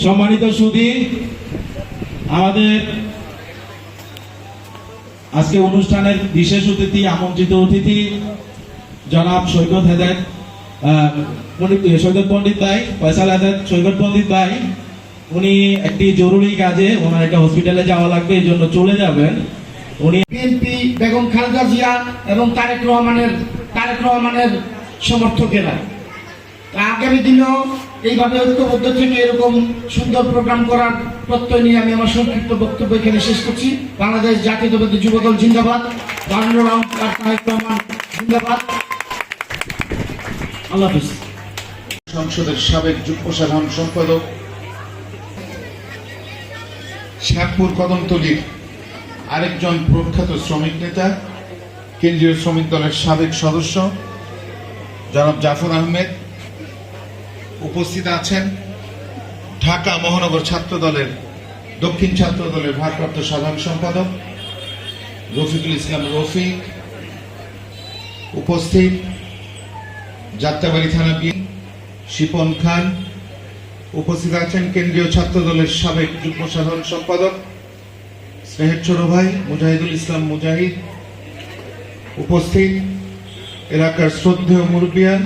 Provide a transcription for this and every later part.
সম্মানিত সুদী আমাদের আজকে অনুষ্ঠানের বিশেষ অতিথি, আমন্ত্রিত অতিথি, জনাব সৈকত হেদায়ত সৈকত পণ্ডিত ভাই, ফয়সাল হেদায়ত, সৈকত পণ্ডিত ভাই, উনি একটি জরুরি কাজে, ওনার একটা হসপিটালে যাওয়া লাগবে, এই জন্য চলে যাবেন। উনি বিএনপি বেগম খালেদা জিয়া এবং তারেক রহমানের তারেক রহমানের সমর্থকেরা। আগামী দিনেও এইভাবে ঐক্যবদ্ধ থেকে এরকম সুন্দর প্রোগ্রাম করার প্রত্যয় নিয়ে আমি আমার সংক্ষিপ্ত বক্তব্য এখানে শেষ করছি। বাংলাদেশ জাতীয়তাবাদী যুবদল জিন্দাবাদ। জিন্দাবাদ। আল্লাহ সংসদের সাবেক যুগ্ম সাধারণ সম্পাদক শ্যামপুর কদমতলির আরেকজন প্রখ্যাত শ্রমিক নেতা, কেন্দ্রীয় শ্রমিক দলের সাবেক সদস্য জনাব জাফর আহমেদ উপস্থিত আছেন ঢাকা মহানগর ছাত্র দলের দক্ষিণ ছাত্র দলের ভারপ্রাপ্ত সাধারণ সম্পাদক রফিকুল ইসলাম রফিক। উপস্থিত যাত্রাবাড়ি থানা বি শিপন খান। উপস্থিত আছেন কেন্দ্রীয় ছাত্র দলের সাবেক যুগ্ম সাধারণ সম্পাদক স্নেহের ভাই মুজাহিদুল ইসলাম মুজাহিদ। উপস্থিত এলাকার শ্রদ্ধেয় মুরব্বিয়ান,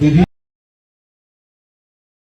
বিভিন্ন